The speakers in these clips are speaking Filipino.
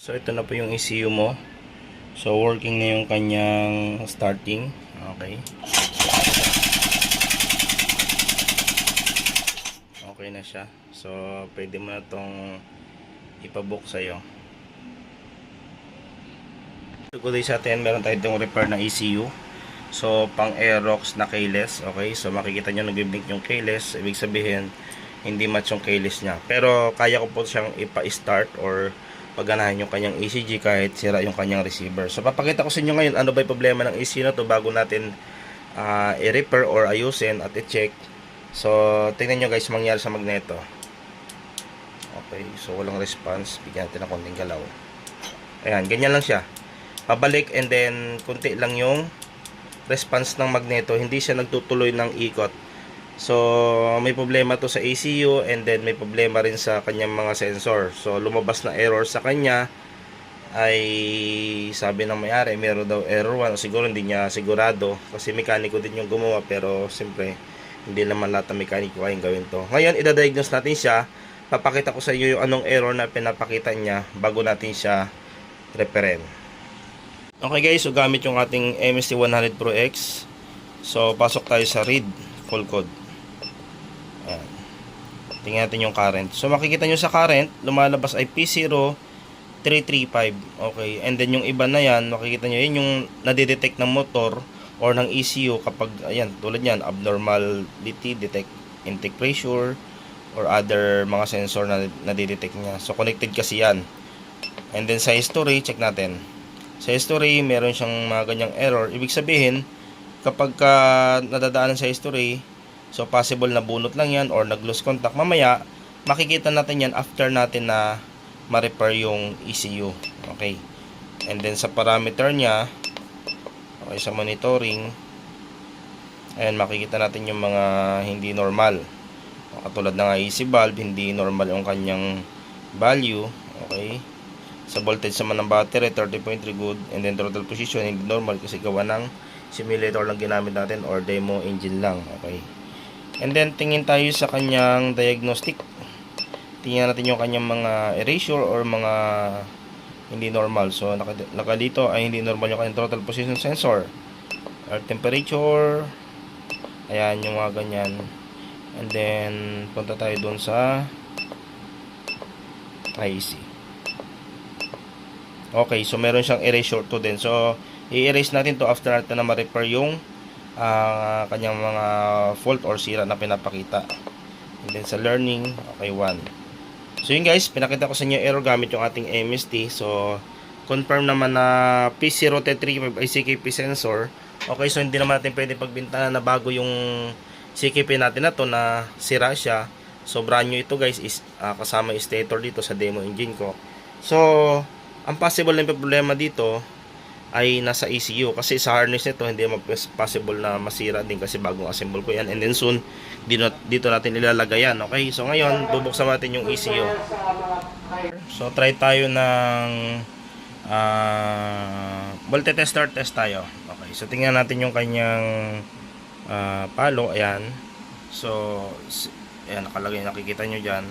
So ito na po yung ECU mo. So working na yung kanyang starting. Okay. Okay na siya. So pwede mo na itong ipabook sa'yo. So good day sa atin. Meron tayo itong repair na ECU. So pang Aerox na keyless. Okay. So makikita nyo nag-blink yung keyless. Ibig sabihin hindi match yung keyless niya. Pero kaya ko po siyang ipa-start or pagganahan yung kanyang ECG kahit sira yung kanyang receiver. So papakita ko sa inyo ngayon ano ba yung problema ng ECU na to bago natin ah, i-repair or ayusin at i-check. So tingnan nyo guys mangyari sa magneto. Okay, so walang response. Bigyan natin ng konting galaw. Ayan, ganyan lang siya. Pabalik and then kunti lang yung response ng magneto. Hindi siya nagtutuloy ng ikot. So, may problema to sa ECU and then may problema rin sa kanyang mga sensor. So, lumabas na error sa kanya ay sabi ng may-ari, meron daw error 1 o siguro hindi niya sigurado kasi mekaniko din yung gumawa pero siyempre hindi naman lahat ng mekaniko kayang gawin to. Ngayon, idadiagnose natin siya. Papakita ko sa iyo yung anong error na pinapakita niya bago natin siya repairin. Okay guys, so gamit yung ating MST100 Pro X. So, pasok tayo sa read full code. Tingnan natin yung current. So makikita nyo sa current, lumalabas ay P0335. Okay. And then yung iba na yan, makikita nyo yun yung nadidetect ng motor or ng ECU kapag, ayan, tulad yan, abnormality, detect intake pressure, or other mga sensor na nadidetect niya. So connected kasi yan. And then sa history, check natin. Sa history, meron siyang mga ganyang error. Ibig sabihin, kapag ka nadadaanan sa history, so possible na bunot lang yan or nag-lose contact, mamaya, makikita natin yan after natin na ma-repair yung ECU. Okay. And then sa parameter niya, okay, sa monitoring, ayan, makikita natin yung mga hindi normal. Katulad ng IC valve, hindi normal yung kanyang value. Okay. Sa voltage naman ng battery, 30.3 good. And then throttle position, hindi normal kasi gawa ng simulator lang ginamit natin or demo engine lang. Okay. And then tingin tayo sa kanyang diagnostic. Tingnan natin yung kanyang mga erasure or mga hindi normal. So naka, naka dito ay hindi normal yung kanyang throttle position sensor. Air temperature. Ayan yung mga ganyan. And then punta tayo doon sa IC. Okay, so meron siyang erasure to din. So, i-erase natin to after natin na ma-repair yung ah, kanyang mga fault or sira na pinapakita. And then sa learning, okay, 1. So yun guys, pinakita ko sa inyo error gamit yung ating MST. So, confirm naman na P0T35 ay CKP sensor. Okay, so hindi naman natin pwede pagbintana na bago yung CKP natin na to na sira siya. So, brand new ito guys is ah, kasama stator dito sa demo engine ko. So, ang possible na problema dito ay nasa ECU kasi sa harness nito hindi possible na masira din kasi bagong assemble ko yan. And then soon dito, natin ilalagay yan okay? So ngayon bubuksan natin yung ECU so try tayo ng uh, volte tester test tayo. Okay so tingnan natin yung kanyang ah, palo. Ayan. So ayan nakalagay nakikita nyo dyan.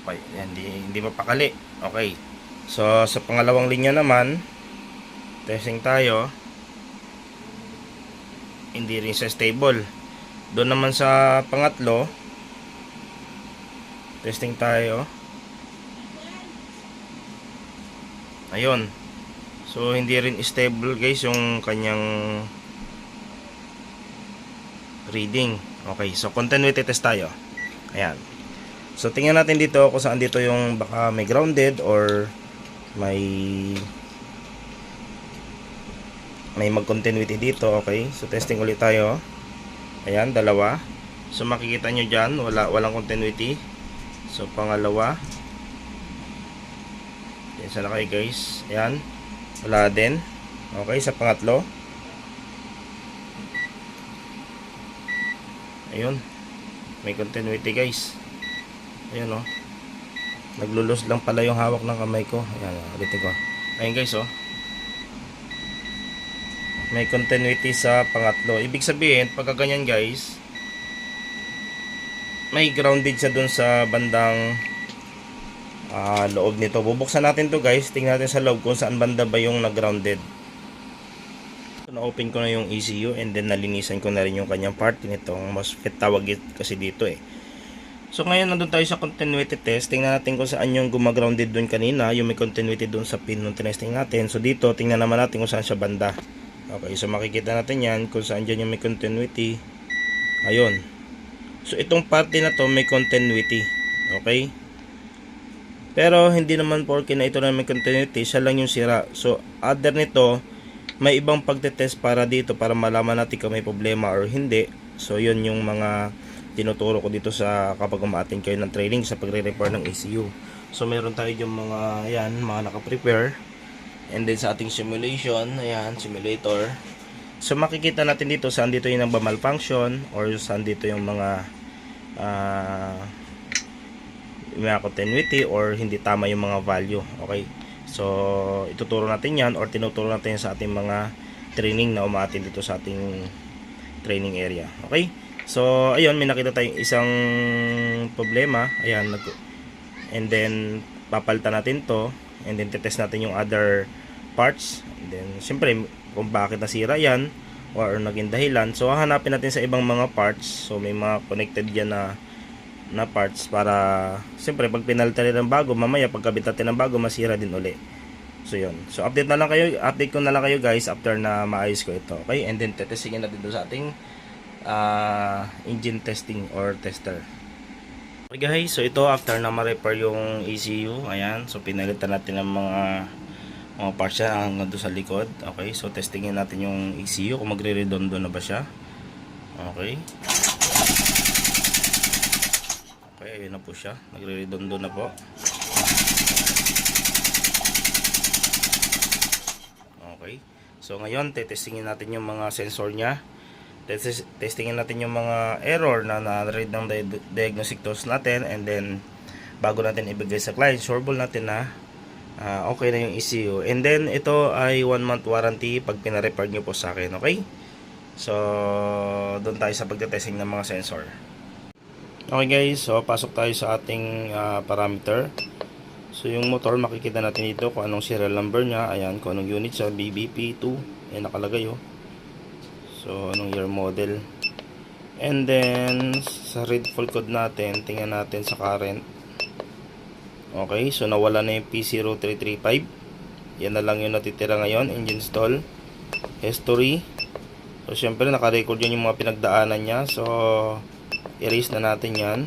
Okay, hindi, hindi mapakali. Okay. So, sa pangalawang linya naman, testing tayo. Hindi rin siya stable. Doon naman sa pangatlo, testing tayo. Ayun. So, hindi rin stable guys yung kanyang reading. Okay, so continuity test tayo. Ayan. So tingnan natin dito kung saan dito yung baka may grounded or may may mag-continuity dito, okay? So testing ulit tayo. Ayan, dalawa. So makikita nyo dyan, wala, walang continuity. So pangalawa. Yan sa lakay guys. Ayan. Wala din. Okay, sa pangatlo. Ayun. May continuity guys. Ayan o. Naglulus lang pala yung hawak ng kamay ko. Ayan, ulitin ko. Ayan guys oh. May continuity sa pangatlo. Ibig sabihin, pagka ganyan guys, may grounded siya dun sa bandang ah, loob nito. Bubuksan natin to guys. Tingnan natin sa loob kung saan banda ba yung nag-grounded. So, na-open ko na yung ECU and then nalinisan ko na rin yung kanyang part nitong MOSFET tawag it kasi dito eh. So ngayon nandun tayo sa continuity test. Tingnan natin kung saan yung gumagrounded dun kanina. Yung may continuity dun sa pin nung tinesting natin. So dito, tingnan naman natin kung saan siya banda. Okay, so makikita natin yan kung saan dyan yung may continuity. Ayun. So itong parte na to may continuity. Okay? Pero hindi naman porke na ito na may continuity, siya lang yung sira. So other nito, may ibang pagtetest para dito para malaman natin kung may problema or hindi. So yun yung mga tinuturo ko dito sa kapag umaating kayo ng training sa pagre-repair ng ECU. So meron tayo yung mga ayan, mga naka-prepare. And then sa ating simulation, ayan, simulator. So makikita natin dito saan dito yung malfunction or saan dito yung mga ah yung mga continuity or hindi tama yung mga value. Okay? So ituturo natin yan or tinuturo natin yan sa ating mga training na umaating dito sa ating training area. Okay? So, ayun, may nakita tayong isang problema. Ayan, nag and then papalitan natin to and then test natin yung other parts. And then, syempre, kung bakit nasira yan or naging dahilan. So, hahanapin natin sa ibang mga parts. So, may mga connected yan na na parts para syempre pag pinalitan ng bago mamaya pagkabit natin ng bago masira din uli so yun so update na lang kayo update ko na lang kayo guys after na maayos ko ito okay and then tetestingin natin doon sa ating uh, engine testing or tester. Okay guys, so ito after na ma-repair yung ECU, ayan, so pinalitan natin ng mga mga parts siya hanggang doon sa likod. Okay, so testingin natin yung ECU kung magre-redondo na ba siya. Okay. Okay, ayun na po siya. Nagre-redondo na po. Okay. So ngayon, tetestingin natin yung mga sensor niya test testingin natin yung mga error na na-read ng di- diagnostic tools natin and then bago natin ibigay sa client, sureball natin na ah, okay na yung ECU. And then ito ay 1 month warranty pag pina-repair nyo po sa akin, okay? So, doon tayo sa pagte-testing ng mga sensor. Okay guys, so pasok tayo sa ating ah, parameter. So yung motor makikita natin dito kung anong serial number niya, ayan, kung anong unit siya, BBP2, ayan nakalagay oh. So, anong year model. And then, sa read full code natin, tingnan natin sa current. Okay, so nawala na yung P0335. Yan na lang yung natitira ngayon. Engine stall. History. So, syempre, naka-record yun yung mga pinagdaanan niya. So, erase na natin yan.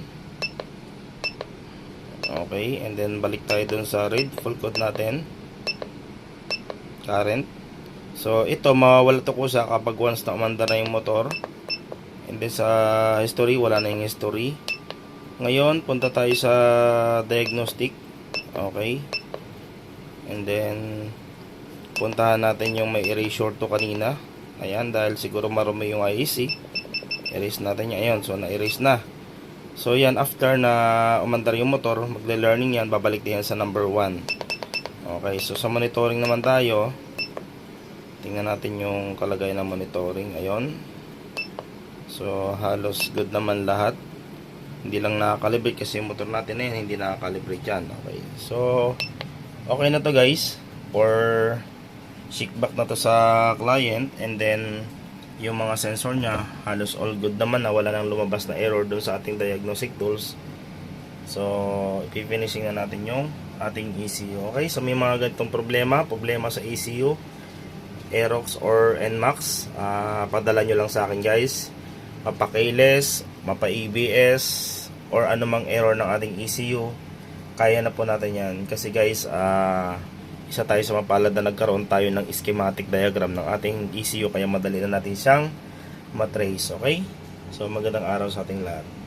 Okay, and then balik tayo dun sa read full code natin. Current. So, ito, mawawala to kusa kapag once na umanda na yung motor. And then sa history, wala na yung history. Ngayon, punta tayo sa diagnostic. Okay. And then, puntahan natin yung may erasure to kanina. Ayan, dahil siguro marumi yung IEC. Erase natin yan. Ayan, so na-erase na. So, yan, after na umandar yung motor, magle-learning yan, babalik din yan sa number 1. Okay, so sa monitoring naman tayo, tingnan natin yung kalagayan ng monitoring. Ayon so halos good naman lahat. Hindi lang nakakalibrate kasi yung motor natin na yan hindi nakakalibrate yan. Okay. So okay na to guys for check back na to sa client. And then yung mga sensor niya halos all good naman na wala nang lumabas na error doon sa ating diagnostic tools. So ipifinishing na natin yung ating ECU okay so may mga ganitong problema problema sa ECU Aerox or NMAX uh, padala nyo lang sa akin guys. Mapa-keyless, mapa-EBS or anumang error ng ating ECU kaya na po natin yan. Kasi guys uh, isa tayo sa mapalad na nagkaroon tayo ng schematic diagram ng ating ECU kaya madali na natin siyang matrace okay? So magandang araw sa ating lahat